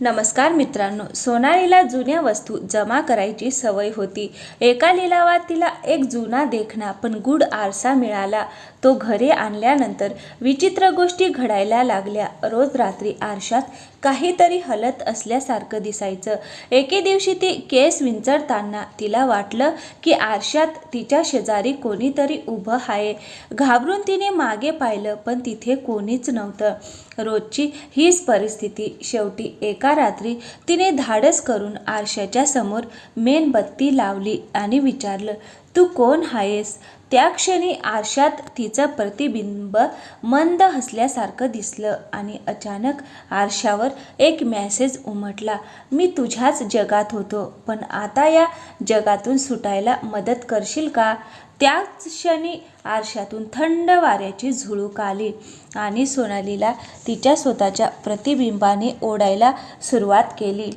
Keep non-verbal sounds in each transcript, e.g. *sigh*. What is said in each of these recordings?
नमस्कार मित्रांनो सोनालीला जुन्या वस्तू जमा करायची सवय होती. एका लिलावात तिला एक जुना देखणा पण गुड आरसा मिळाला. तो घरे आणल्यानंतर विचित्र गोष्टी घडायला लागल्या. रोज रात्री आरशात काहीतरी हलत असल्यासारखं दिसायचं. एके दिवशी ती केस विंचरताना तिला वाटलं की आरशात तिच्या शेजारी कोणीतरी उभं आहे. घाबरून तिने मागे पाहिलं पण तिथे कोणीच नव्हतं. रोजची हीच परिस्थिती. शेवटी एका रात्री तिने धाडस करून आरशाच्या समोर मेणबत्ती लावली आणि विचारलं तू कोण आहेस? त्या क्षणी आरशात तिचं प्रतिबिंब मंद हसल्यासारखं दिसलं आणि अचानक आरशावर एक मेसेज उमटला. मी तुझ्याच जगात होतो पण आता या जगातून सुटायला मदत करशील का? त्याच क्षणी आरशातून थंड वाऱ्याची झुळूक आली आणि सोनालीला तिच्या स्वतःच्या प्रतिबिंबाने ओढायला सुरुवात केली.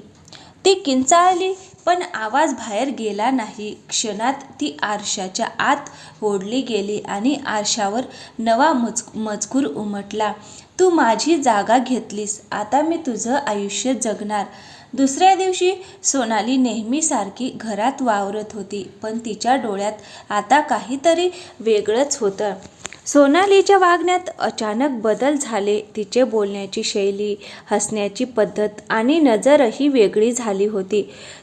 ती किंचाळली पण आवाज बाहेर गेला नाही. क्षणात ती आरशाच्या आत ओढली गेली आणि आरशावर नवा मज मजकूर उमटला. तू माझी जागा घेतलीस. आता मी तुझं आयुष्य जगणार. दुसऱ्या दिवशी सोनाली नेहमीसारखी घरात वावरत होती पण तिच्या डोळ्यात आता काहीतरी वेगळंच होतं. सोनालीच्या वागण्यात अचानक बदल झाले. तिचे बोलण्याची शैली हसण्याची पद्धत आणि नजरही वेगळी झाली होती.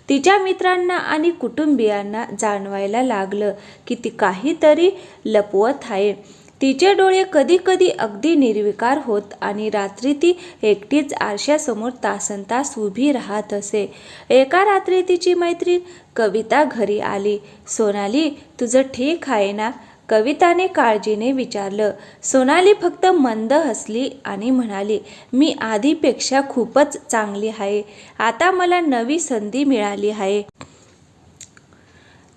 तिच्या मित्रांना आणि कुटुंबियांना जाणवायला लागलं की ती काहीतरी लपवत आहे. तिचे डोळे कधी कधी अगदी निर्विकार होत आणि रात्री ती एकटीच आरशासमोर तासन तास उभी राहत असे. एका रात्री तिची मैत्रीण कविता घरी आली. सोनाली तुझं ठीक आहे ना? कविताने काळजीने विचारलं. सोनाली फक्त मंद हसली आणि म्हणाली मी आधीपेक्षा खूपच चांगली आहे. आता मला नवी संधी मिळाली आहे.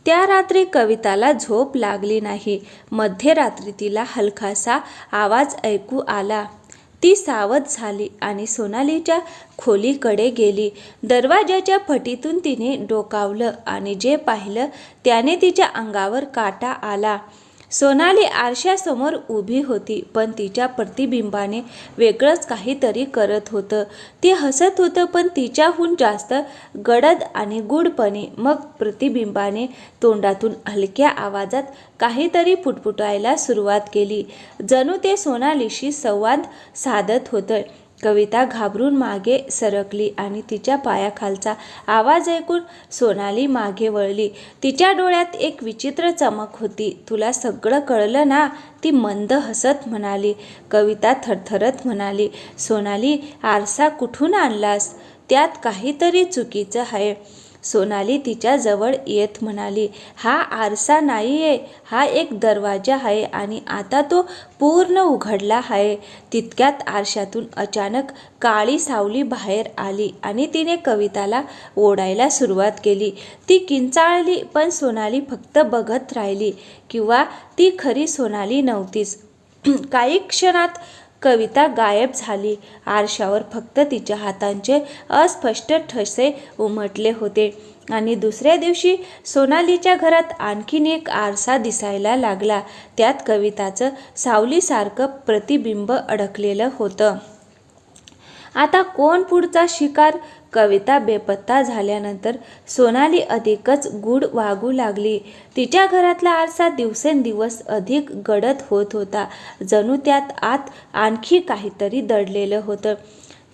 त्या रात्री कविताला झोप लागली नाही. मध्यरात्री तिला हलकासा आवाज ऐकू आला. ती सावध झाली आणि सोनालीच्या खोलीकडे गेली. दरवाजाच्या फटीतून तिने डोकावलं आणि जे पाहिलं त्याने तिच्या अंगावर काटा आला. सोनाली आरशासमोर उभी होती पण तिच्या प्रतिबिंबाने वेगळंच काहीतरी करत होतं. ती हसत होतं पण तिच्याहून जास्त गडद आणि गूढपणे. मग प्रतिबिंबाने तोंडातून हलक्या आवाजात काहीतरी फुटफुटायला सुरुवात केली. जणू ते सोनालीशी संवाद साधत होतं. कविता घाबरून मागे सरकली आणि तिच्या पायाखालचा आवाज ऐकून सोनाली मागे वळली. तिच्या डोळ्यात एक विचित्र चमक होती. तुला सगळं कळलं ना? ती मंद हसत म्हणाली. कविता थरथरत म्हणाली सोनाली आरसा कुठून आणलास? त्यात काहीतरी चुकीचं आहे. सोनाली तिच्या जवळ येत म्हणाली हा आरसा नाही आहे हा एक दरवाजा आहे आणि आता तो पूर्ण उघडला आहे. तितक्यात आरशातून अचानक काळी सावली बाहेर आली आणि तिने कविताला ओढायला सुरुवात केली. ती किंचाळली पण सोनाली फक्त बघत राहिली किंवा ती खरी सोनाली नव्हतीच. *clears throat* काही क्षणात कविता गायब झाली. आरशावर फक्त तिच्या हातांचे अस्पष्ट ठसे उमटले होते. आणि दुसऱ्या दिवशी सोनालीच्या घरात आणखीन एक आरसा दिसायला लागला. त्यात कविताचं सावलीसारखं प्रतिबिंब अडकलेलं होतं. आता कोण पुढचा शिकार? कविता बेपत्ता झाल्यानंतर सोनाली अधिकच गूढ वागू लागली. तिच्या घरातला आरसा दिवसेंदिवस अधिक गडद होत होता. जणू त्यात आत आणखी काहीतरी दडलेलं होतं.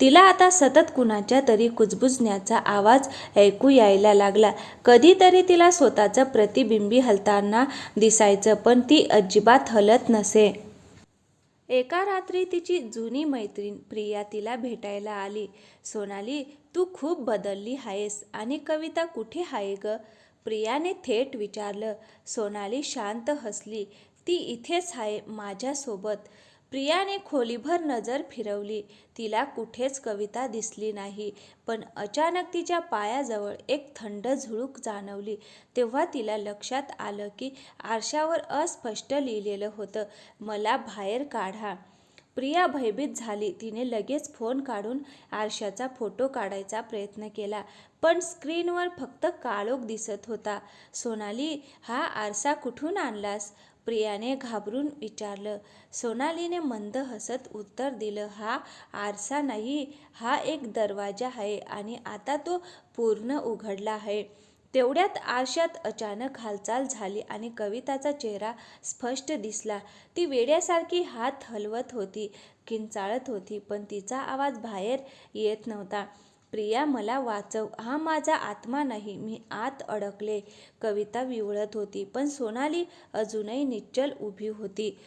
तिला आता सतत कुणाच्या तरी कुजबुजण्याचा आवाज ऐकू यायला लागला. कधीतरी तिला स्वतःचं प्रतिबिंबी हलताना दिसायचं पण ती अजिबात हलत नसे. एका रात्री तिची जुनी मैत्रीण प्रिया तिला भेटायला आली. सोनाली तू खूप बदलली आहेस आणि कविता कुठे आहे ग? प्रियाने थेट विचारलं. सोनाली शांत हसली. ती इथेच आहे माझ्यासोबत. प्रियाने खोलीभर नजर फिरवली. तिला कुठेच कविता दिसली नाही पण अचानक तिच्या पायाजवळ एक थंड झुळूक जाणवली. तेव्हा तिला लक्षात आलं की आरशावर अस्पष्ट लिहिलेलं होतं मला बाहेर काढा. प्रिया भयभीत झाली. तिने लगेच फोन काढून आरशाचा फोटो काढायचा प्रयत्न केला. पण स्क्रीनवर फक्त काळोख दिसत होता. सोनाली हा आरसा कुठून आणलास? प्रियाने घाबरून विचारलं. सोनालीने मंद हसत उत्तर दिलं हा आरसा नाही. हा एक दरवाजा आहे आणि आता तो पूर्ण उघडला आहे. तेवढ्यात आरशात अचानक हालचाल झाली आणि कविताचा चेहरा स्पष्ट दिसला. ती वेड्यासारखी हात हलवत होती किंचाळत होती पण तिचा आवाज बाहेर येत नव्हता. प्रिया मला वाचव. हा माझा आत्मा नाही. मी आत अडकले. कविता विवळत होती पण सोनाली अजूनही निश्चल उभी होती.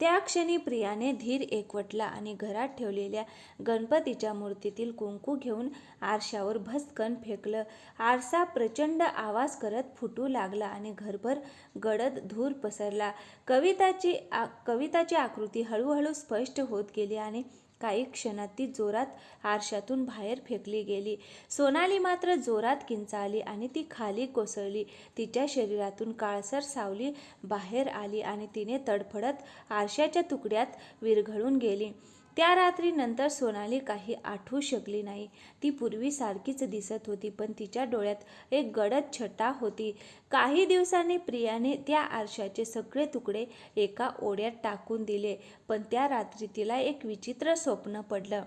त्या क्षणी प्रियाने धीर एकवटला आणि घरात ठेवलेल्या गणपतीच्या मूर्तीतील कुंकू घेऊन आरशावर भस्कन फेकलं. आरसा प्रचंड आवाज करत फुटू लागला आणि घरभर गडद धूर पसरला. कविताची आ कविताची आकृती हळूहळू स्पष्ट होत गेली आणि काही क्षणात ती जोरात आरशातून बाहेर फेकली गेली. सोनाली मात्र जोरात किंचाळली आणि ती खाली कोसळली. तिच्या शरीरातून काळसर सावली बाहेर आली आणि तिने तडफडत आरशाच्या तुकड्यात विरघळून गेली. त्या रात्री नंतर सोनाली काही आठवू शकली नाही. ती पूर्वीसारखीच दिसत होती पण तिच्या डोळ्यात एक गडद छटा होती. काही दिवसांनी प्रियाने त्या आरशाचे सगळे तुकडे एका ओढ्यात टाकून दिले पण त्या रात्री तिला एक विचित्र स्वप्न पडलं.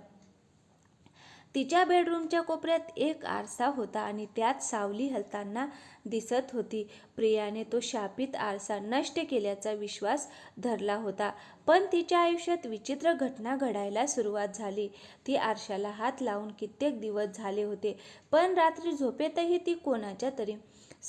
तिच्या बेडरूमच्या कोपऱ्यात एक आरसा होता आणि त्यात सावली हलताना दिसत होती. प्रियाने तो शापित आरसा नष्ट केल्याचा विश्वास धरला होता. पण तिच्या आयुष्यात विचित्र घटना घडायला सुरुवात झाली. ती आरशाला हात लावून कित्येक दिवस झाले होते. पण रात्री झोपेतही ती कोणाच्या तरी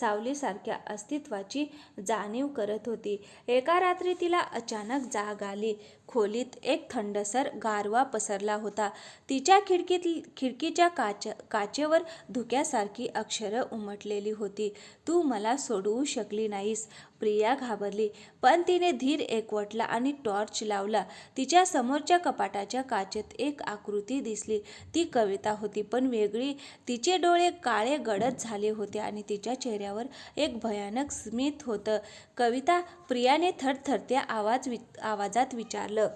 सावलीसारख्या अस्तित्वाची जाणीव करत होती. एका रात्री तिला अचानक जाग आली. खोलीत एक थंडसर गारवा पसरला होता. तिच्या खिडकीत खिडकीच्या काच काचेवर धुक्यासारखी अक्षरं उमटलेली होती. तू मला सोडवू शकली नाहीस प्रिया घाबरली. पण तिने धीर एकवटला आणि टॉर्च लावला. तिच्या समोरच्या कपाटाच्या काचेत एक आकृती दिसली. ती कविता होती पण वेगळी. तिचे डोळे काळे गडद झाले होते आणि तिच्या चेहऱ्या चेहऱ्यावर एक भयानक स्मित होतं. कविता प्रियाने थरथरत्या आवाज वि आवाजात विचारलं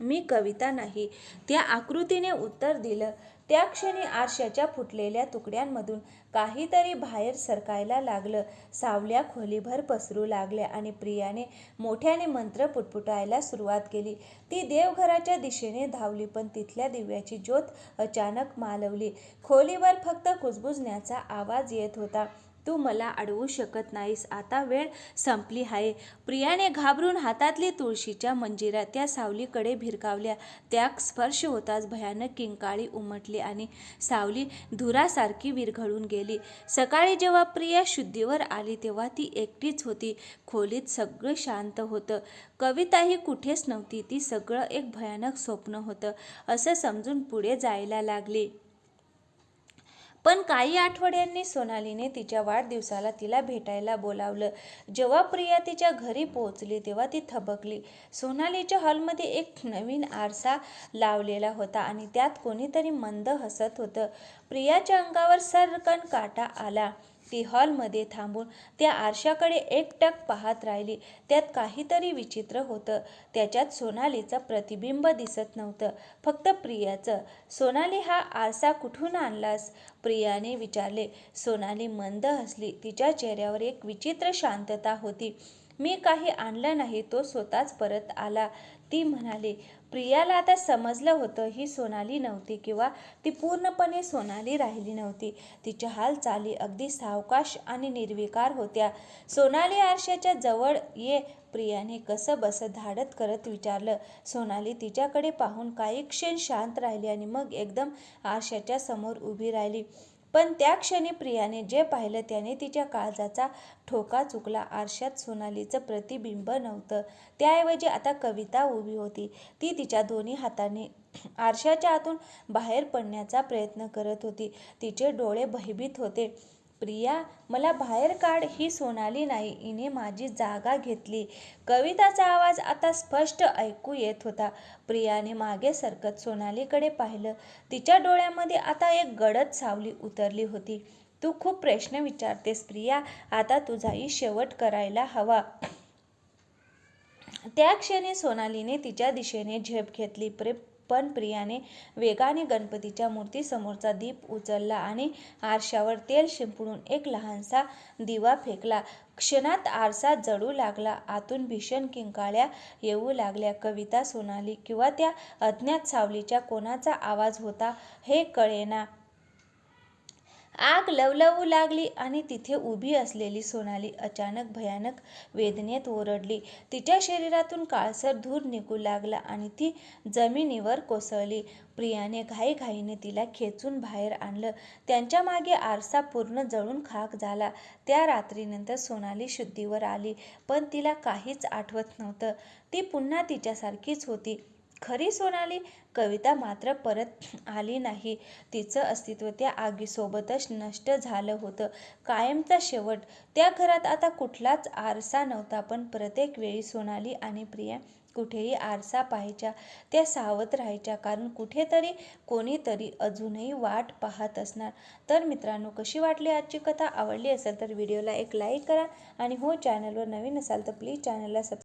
मी कविता नाही. त्या आकृतीने उत्तर दिलं त्या क्षणी आरशाच्या फुटलेल्या तुकड्यांमधून काहीतरी बाहेर सरकायला लागलं. सावल्या खोलीभर पसरू लागल्या आणि प्रियाने मोठ्याने मंत्र पुटपुटायला सुरुवात केली. ती देवघराच्या दिशेने धावली पण तिथल्या दिव्याची ज्योत अचानक मालवली. खोलीवर फक्त कुजबुजण्याचा आवाज येत होता. तू मला अडवू शकत नाहीस. आता वेळ संपली आहे. प्रियाने घाबरून हातातली तुळशीच्या मंजिरा त्या सावलीकडे भिरकावल्या. त्या स्पर्श होताच भयानक किंकाळी उमटली आणि सावली धुरासारखी विरघळून गेली. सकाळी जेव्हा प्रिया शुद्धीवर आली तेव्हा ती एकटीच होती. खोलीत सगळं शांत होतं. कविताही कुठेच नव्हती. ती सगळं एक भयानक स्वप्न होतं. असं समजून पुढे जायला लागली. पण काही आठवड्यांनी सोनालीने तिच्या वाढदिवसाला तिला भेटायला बोलावलं. जेव्हा प्रिया तिच्या घरी पोहोचली तेव्हा ती थबकली. सोनालीच्या हॉलमध्ये एक नवीन आरसा लावलेला होता आणि त्यात कोणीतरी मंद हसत होतं. प्रियाच्या अंगावर सरकन काटा आला. ती हॉलमध्ये थांबून त्या आरशाकडे एकटक पाहत राहिली. त्यात काहीतरी विचित्र होतं. त्याच्यात सोनालीचं प्रतिबिंब दिसत नव्हतं. फक्त प्रियाचं. सोनाली हा आरसा कुठून आणलास? प्रियाने विचारले. सोनाली मंद हसली. तिच्या चेहऱ्यावर एक विचित्र शांतता होती. मी काही आणलं नाही तो स्वतःच परत आला. ती म्हणाली प्रियाला आता समजलं होतं ही सोनाली नव्हती किंवा ती पूर्णपणे सोनाली राहिली नव्हती. तिच्या हालचाली अगदी सावकाश आणि निर्विकार होत्या. सोनाली आरशाच्या जवळ ये. प्रियाने कसं बसं धाडत करत विचारलं. सोनाली तिच्याकडे पाहून काही क्षण शांत राहिली आणि मग एकदम आरशाच्या समोर उभी राहिली. पण त्या क्षणी प्रियाने जे पाहिलं त्याने तिच्या काळजाचा ठोका चुकला. आरशात सोनालीचं प्रतिबिंब नव्हतं. त्याऐवजी आता कविता उभी होती. ती तिच्या दोन्ही हाताने आरशाच्या आतून बाहेर पडण्याचा प्रयत्न करत होती. तिचे डोळे भयभीत होते. प्रिया मला बाहेर काढ ही सोनाली नाही. हिने माझी जागा घेतली. कविताचा आवाज आता स्पष्ट ऐकू येत होता. प्रियाने मागे सरकत सोनालीकडे पाहिलं. तिच्या डोळ्यामध्ये आता एक गडद सावली उतरली होती. तू खूप प्रश्न विचारतेस प्रिया. आता तुझाही शेवट करायला हवा. त्या क्षणी सोनालीने तिच्या दिशेने झेप घेतली. प्रे पण प्रियाने वेगाने गणपतीच्या मूर्तीसमोरचा दीप उचलला आणि आरशावर तेल शिंपडून एक लहानसा दिवा फेकला. क्षणात आरसा जळू लागला. आतून भीषण किंकाळ्या येऊ लागल्या. कविता सोनाली किंवा त्या अज्ञात सावलीच्या कोणाचा आवाज होता हे कळेना. आग लवलवू लागली आणि तिथे उभी असलेली सोनाली अचानक भयानक वेदनेत ओरडली. तिच्या शरीरातून काळसर धूर निघू लागला आणि ती जमिनीवर कोसळली. प्रियाने घाईघाईने तिला खेचून बाहेर आणलं. त्यांच्या मागे आरसा पूर्ण जळून खाक झाला. त्या रात्रीनंतर सोनाली शुद्धीवर आली पण तिला काहीच आठवत नव्हतं. ती पुन्हा तिच्यासारखीच होती. खरी सोनाली कविता मात्र परत आली नाही. तिचं अस्तित्व त्या आगीसोबतच नष्ट झालं होतं. कायमचा शेवट. त्या घरात आता कुठलाच आरसा नव्हता पण प्रत्येक वेळी सोनाली आणि प्रिया कुठेही आरसा पाहायच्या त्या सावध राहायच्या. कारण कुठेतरी कोणीतरी अजूनही वाट पाहत असणार. तर मित्रांनो कशी वाटली आजची कथा? आवडली असेल तर व्हिडिओला एक लाईक करा. आणि हो चॅनलवर नवीन असाल तर प्लीज चॅनलला सब